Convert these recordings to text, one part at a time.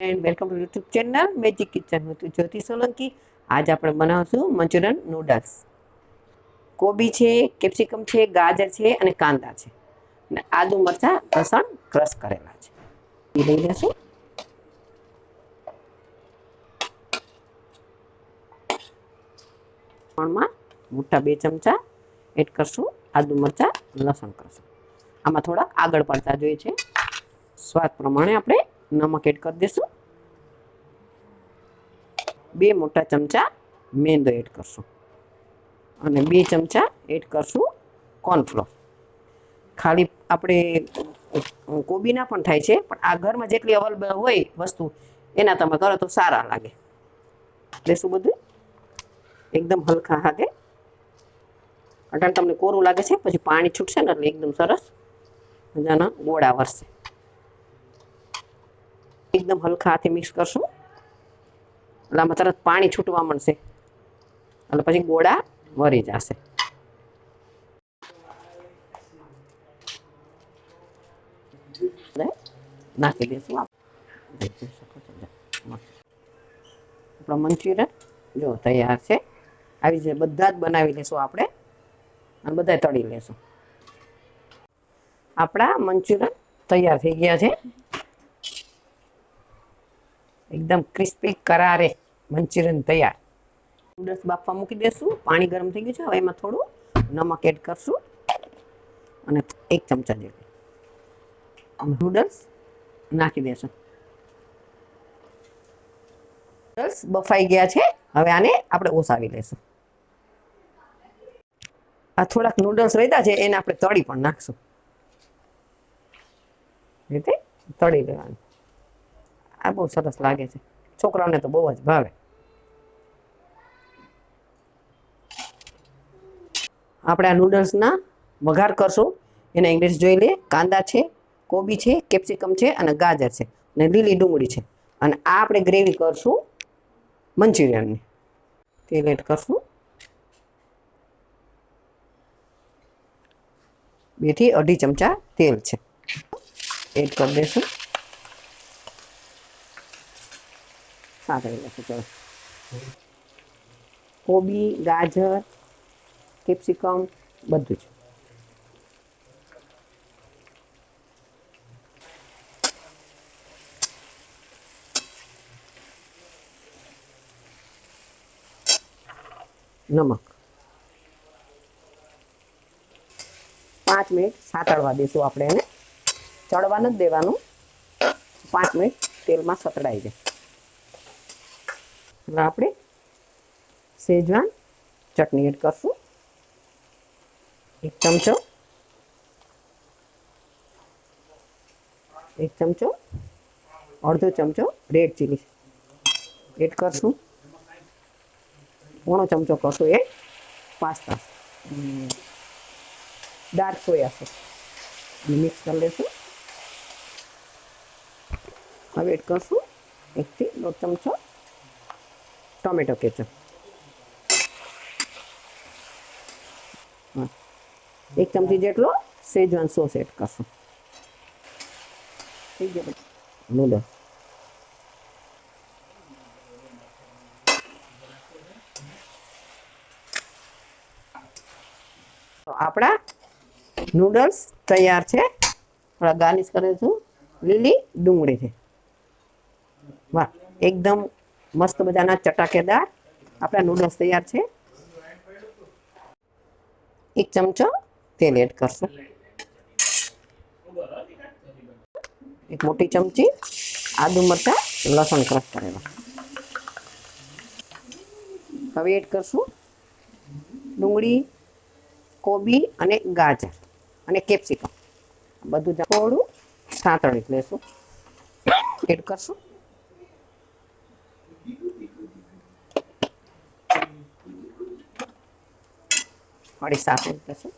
And welcome to YouTube channel magic kitchen હું છું જ્યોતિ સોલંકી આજ આપણે બનાવશું મંચુરિયન નૂડલ્સ કોબી છે કેપ્સિકમ છે ગાજર છે અને કાંદા છે અને આદુ મરચાં લસણ ક્રશ કરેલા છે એ લઈ લેશું ત્રણમાં મોટા બે ચમચા એડ કરશું આદુ મરચાં લસણ કરશું આમાં થોડાક આગળ પડતા જોઈએ છે સ્વાદ પ્રમાણે આપણે નમક એડ કરી દઈશું બે મોટા ચમચા મેંદો એડ કરશું. અને બે ચમચા એડ કરશું કોર્નફ્લોર ખાલી આપણે કોબીના પણ થાય છે, પણ આ ઘરમાં જેટલી અવેલેબલ હોય વસ્તુ, એના તમે કરો તો સારા લાગે. લેશું બધું? એકદમ હલકા હાથે. અટાણ તમને કોરું લાગે છે, પછી પાણી છૂટશે ને એટલે એકદમ સરસ મજાના ગોળા વરસે. એકદમ હલકા હાથે મિક્સ કરશું. એટલે આમાં તરત પાણી છૂટવા મળશે. એટલે પછી ગોળા વરી જશે. નાખી દઈશું આપણો મંચુરિયન જો તૈયાર છે. આવી રીતે બધા જ બનાવી લેશું આપણે. અને બધા તળી લેશું. આપણા મંચુરિયન તૈયાર થઈ ગયા છે. એકદમ ક્રિસ્પી, કરારે, મંચુરિયન તૈયાર. નૂડલ્સ બાફવા મૂકી દેશું, પાણી ગરમ થઈ ગયું છે, હવે એમાં થોડું નમક એડ કરશું અને એક ચમચા જેટલું. નૂડલ્સ નાખી દેશું. નૂડલ્સ બફાઈ ગયા છે, હવે આને આપણે ઓસાવી લેશું. આ થોડાક નૂડલ્સ રહ્યા છે, એને આપણે તળી પણ નાખશું. રીતે તળી લેવાનું. આ બહુ સરસ લાગે છે. છોકરાઓને તો બહુ જ ભાવે. આપણે આ નૂડલ્સના વઘાર કરશું. એને ઇંગ્લિશ જોઈ લે કાંદા છે, કોબી છે કેપ્સિકમ છે અને ગાજર છે. અને લીલી ડુંગળી છે. અને આ આપણે ગ્રેવી કરશું મંચુરિયનની. તેલ એડ કરશું. બેથી અઢી ચમચા તેલ છે. એડ કરી દઈશું. લઈશું ચલો. કોબી, ગાજર, કેપ્સિકમ બધું જ. નમક. પાંચ મિનિટ સાતળવા દઈશું આપણે એને. ચડવા નથી દેવાનું. પાંચ મિનિટ તેલમાં સતડાઈ જાય. એટલે આપણે સેજવાન ચટણી એડ કરશું. એક ચમચો એક ચમચો, અડધો ચમચો રેડ ચીલી એડ કરશું. પોણો ચમચો કરશું એ પાસ્તા. Dark soya sauce. અને મિક્સ કરી લઈશું હવે એડ કરશું એકથી દોઢ ચમચો ટોમેટો કેચઅપ. એક ચમચી જેટલો સેજવાન સોસ એડ કરશું. થઈ ગયો નૂડલ આપણા નૂડલ્સ તૈયાર છે. ગાર્નિશ છું લીલી ડુંગળી છે. વાહ, એકદમ મસ્ત મજાના ચટાકેદાર આપણા નૂડલ્સ તૈયાર છે. એક ચમચો તેલ એડ કરશું. એક મોટી ચમચી આદુ મરચા, લસણ ક્રશ કરેલા. હવે એડ કરશું ડુંગળી, કોબી અને ગાજર અને કેપ્સિકમ. બધું થોડું સાંતળી લેશું. એડ કરશું. મળી સાંકળી લઈશું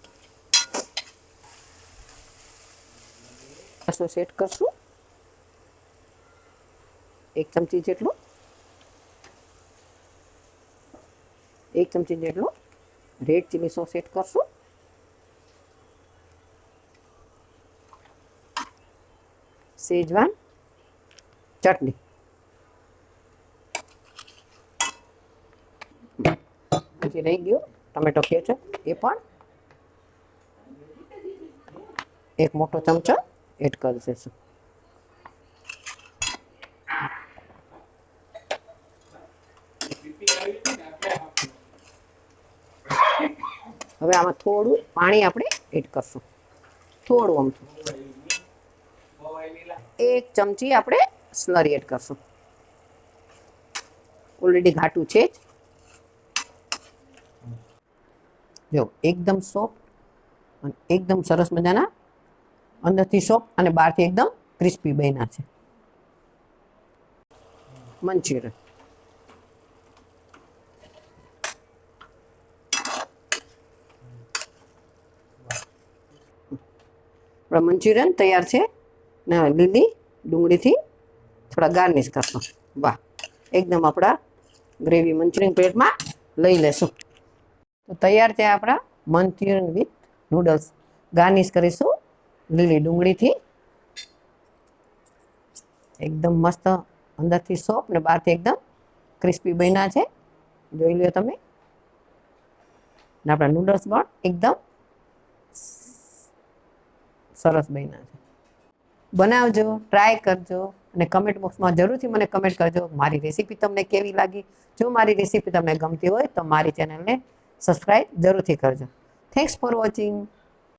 લસણ સેટ કરશું. એક ચમચી જેટલું. એક ચમચી જેટલું રેડ ચીલી સોસ સેટ કરશું. સેજવાન ચટણી પછી રહી ગયું. ટમેટો કેચઅપ એ પણ એક મોટો ચમચો એડ કરી દઈશું હવે આમાં થોડું પાણી આપણે એડ કરશું. થોડું આમ એક ચમચી આપણે સ્લરી એડ કરશું. ઓલરેડી ઘાટું છે જ. જો એકદમ સોફ્ટ અને એકદમ સરસ મજાના અંદરથી સોફ્ટ અને બહારથી એકદમ ક્રિસ્પી બન્યા છે. મંચુરિયન. મંચુરિયન તૈયાર છે. ને લીલી ડુંગળીથી થોડા ગાર્નિશ કરશો. વાહ, એકદમ આપણા ગ્રેવી મંચુરિયન પ્લેટમાં લઈ લેશું. તો તૈયાર છે આપણા મંચુરિયન વિથ નૂડલ્સ. ગાર્નિશ કરીશું લીલી ડુંગળીથી. એકદમ મસ્ત અંદરથી સોફ્ટ ને બહારથી એકદમ ક્રિસ્પી બન્યા છે. જોઈ લો તમે. આપણા નૂડલ્સ પણ એકદમ સરસ બન્યા છે. બનાવજો, ટ્રાય કરજો અને કમેન્ટ બોક્સમાં જરૂરથી મને કમેન્ટ કરજો. મારી રેસીપી તમને કેવી લાગી? જો મારી રેસીપી તમને ગમતી હોય તો મારી ચેનલને સબસ્ક્રાઈબ જરૂરથી કરજો. Thanks for watching